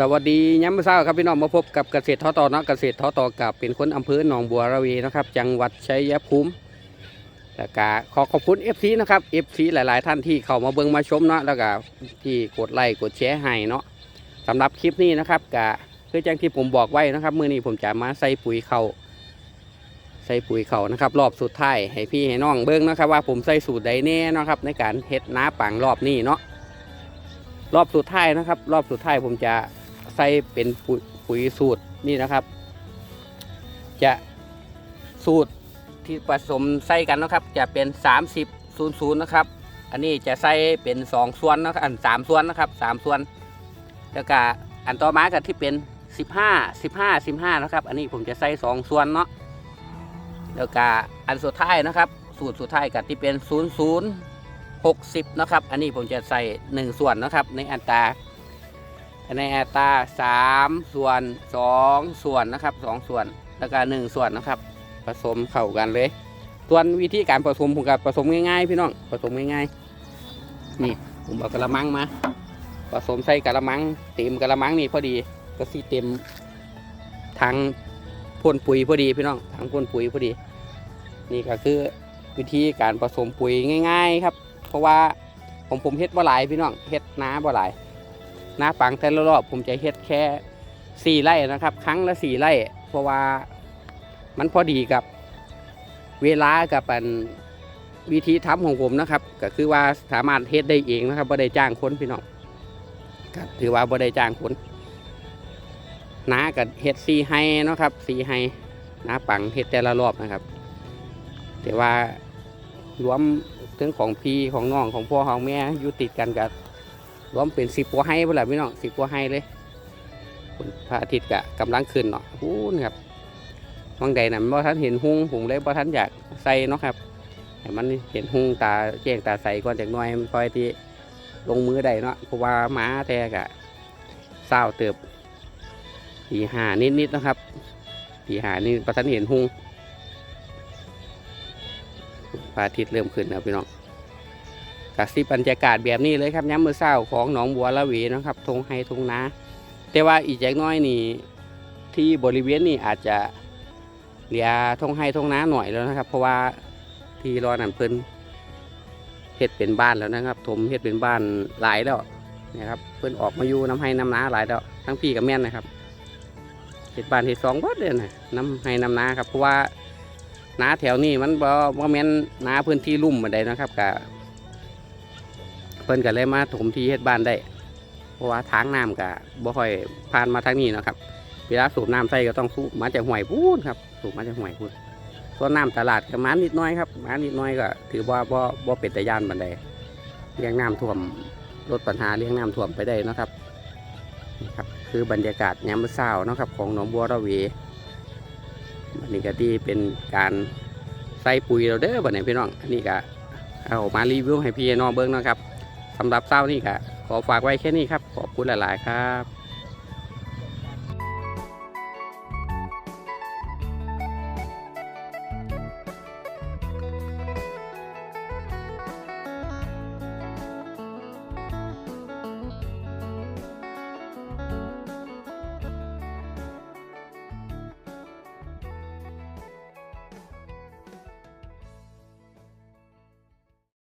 สวัสดีย้ำเช้าครับพี่น้องมาพบกับเกษตรทอต่อเนาะเกษตรทอต่อกับเป็นคนอำเภอหนองบัวระเวนะครับ จังหวัดชัยภูมิแล้วก็ขอขอบคุณ FC นะครับ FC หลาย ๆ ท่านที่เข้ามาเบิ่งมาชมเนาะแล้วก็ที่กดไลค์กดแชร์ให้เนาะสำหรับคลิปนี้นะครับก็คือแจังที่ผมบอกไว้นะครับมื้อนี้ผมจะมาใส่ปุ๋ยเขาใส่ปุ๋ยเขานะครับ รอบสุดท้ายให้พี่ให้น้องเบิ่งนะครับ ว่าผมใส่สูตรใดแน่นะครับ ในการเฮ็ดน้าปังรอบนี้เนาะรอบสุดท้ายนะครับ รอบสุดท้ายผมจะ ใส่เป็นปุ๋ยปุ๋ยสูตรนี่นะครับ จะสูตรที่ผสมใส่กันนะครับ จะเป็น 30 00นะครับ อันนี้จะใส่เป็น 2 ส่วนนะครับอัน3ส่วนนะครับ3ส่วน แล้วก็อันต่อมาก็ที่เป็น 15 15 15นะครับ อันนี้ผมจะใส่2ส่วนเนาะแล้วก็อันสุดท้ายนะครับ สูตรสุดท้ายก็ที่เป็น 00 60นะครับ อันนี้ผมจะใส่ 1 ส่วนนะครับ ในอัตรา ในอัตราสามส่วนสองส่วนนะครับสองส่วนแล้วก็หนึ่งส่วนนะครับ ผสมเข้ากันเลย ส่วนวิธีการผสมผมก็ผสมง่ายๆ พี่น้องผสมง่ายๆ นี่ผมเอากระมังมาผสมใส่กระมังเต็มกระมังนี่พอดีก็สิเต็มทั้งพ่นปุ๋ยพอดีพี่น้องทั้งพ่นปุ๋ยพอดี นี่ก็คือวิธีการผสมปุ๋ยง่าย ๆ ครับ เพราะว่าผมผมเฮ็ดบ่หลายพี่น้องเฮ็ดน้าบ่หลาย หน้าปังแต่ละรอบผมจะเฮ็ดแค่สี่ไร่นะครับ ครั้งละสี่ไร่ เพราะว่ามันพอดีกับเวลากับอันวิธีทำของผมนะครับ ก็คือว่าสามารถเฮ็ดได้เองนะครับบ่ได้จ้างคนพี่น้องก็ถือว่าบ่ได้จ้างคนน้ากับเฮ็ดสี่ไฮนะครับสี่ไฮน้าปังเฮ็ดแต่ละรอบนะครับ แต่ว่ารวมถึงของพี่ของน้องของพ่อของแม่อยู่ติดกันกับ รวมเป็นสิบกว่าไฮเปล่าพี่น้องสิบกว่าไฮเลยคุณพระอาทิตย์กะกำลังขึ้นเนาะพูนครับบางใดน่ะบ่ท่านเห็นหุงผมเลยบ่ท่านอยากใส่เนาะครับให้มันเห็นหุงตาแจ้งตาใสก่อนจากน้อยมันค่อยที่ลงมือได้เนาะเพราะว่าหมาแต่กะเศร้าเติบปีหานิดๆนะครับปีหานี่บ่ท่านเห็นหุงพระอาทิตย์เริ่มขึ้นแล้วพี่น้อง กสิบรรยากาศแบบนี้เลยครับย้ำมือเศร้าของหนองบัวละเวนะครับทงไฮทงนาแต่ว่าอีกอย่างน้อยนี่ที่บริเวณนี่อาจจะเหลียทงไฮทงนาหน่อยแล้วนะครับ เพราะว่าที่รอนันเพิ่นเฮ็ดเป็นบ้านแล้วนะครับถมเฮ็ดเป็นบ้านหลายแล้วนะครับเพิ่นออกมาอยู่น้ำไห้น้ำนาหลายแล้วทั้งพี่กับแม่นนะครับเฮ็ดบ้านเฮ็ดสองวัดเลยนะน้ำไห้น้ำนาครับเพราะว่านาแถวนี้มันบ่บ่แม่นนาพื้นที่ลุ่มบันไดนะครับกับ เพิ่นก็เลยมาถมที่เฮ็ดบ้านได้ เพราะว่าทางน้ำก็บ่ค่อยผ่านมาทางนี้นะครับ เวลาสูบน้ำใส่ก็ต้องสูบมาจากห้วยพูนครับสูบมาจากห้วยพูนส่วนน้ำตลาดก็มานิดน้อยครับมานิดน้อยก็ถือว่าบ่บ่เป็นตะย่านบันไดเลี้ยงน้ำท่วมลดปัญหาเลี้ยงน้ำท่วมไปได้นะครับนี่ครับ คือบรรยากาศยามมื้อเช้านะครับ ของหนองบัวระเวอันนี้ก็ที่เป็นการใส่ปุ๋ยเราเด้อบัดนี้พี่น้องอันนี้ก็เอามารีวิวให้พี่น้องเบิ่งนาะครับ สำหรับเศร้านี่ค่ะขอฝากไว้แค่นี้ครับ ขอบคุณหลาย ๆ ครับ